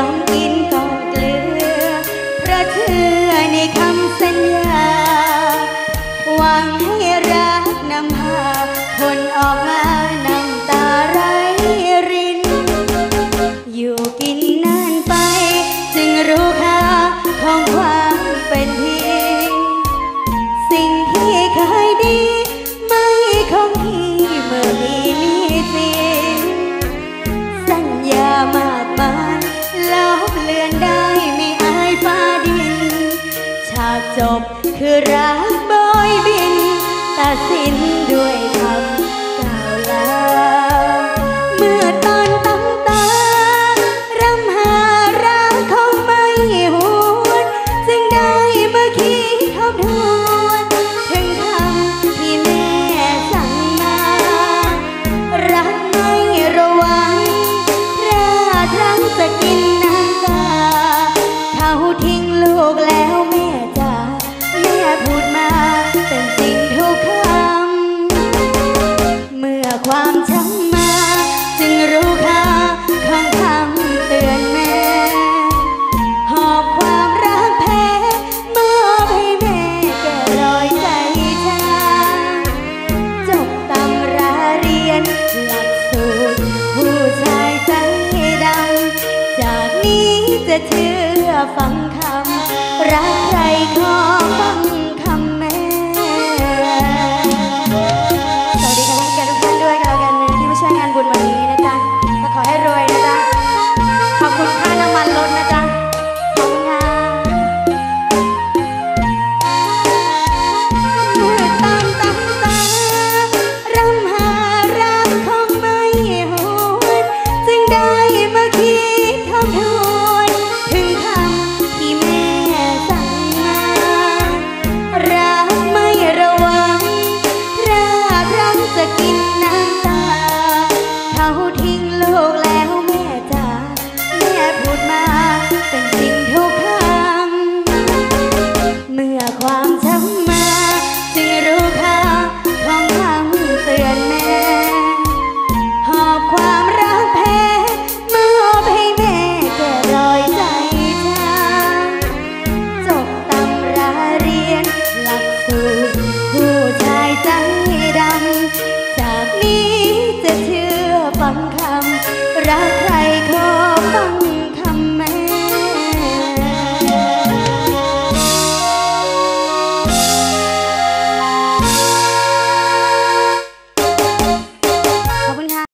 น้องกินกอนเกลือ เพราะเชื่อในคำสัญญา หวังให้รักนำพาคนออกมาน้ำตาไหริน อยู่กินนานไป จึงรู้ค่าของความ เลือนได้ไม่อายฟ้าดิน ฉากจบคือรักบอยบินตัดสินด้วยคำ นี้จะเชื่อฟังคำรักใครขอฟัง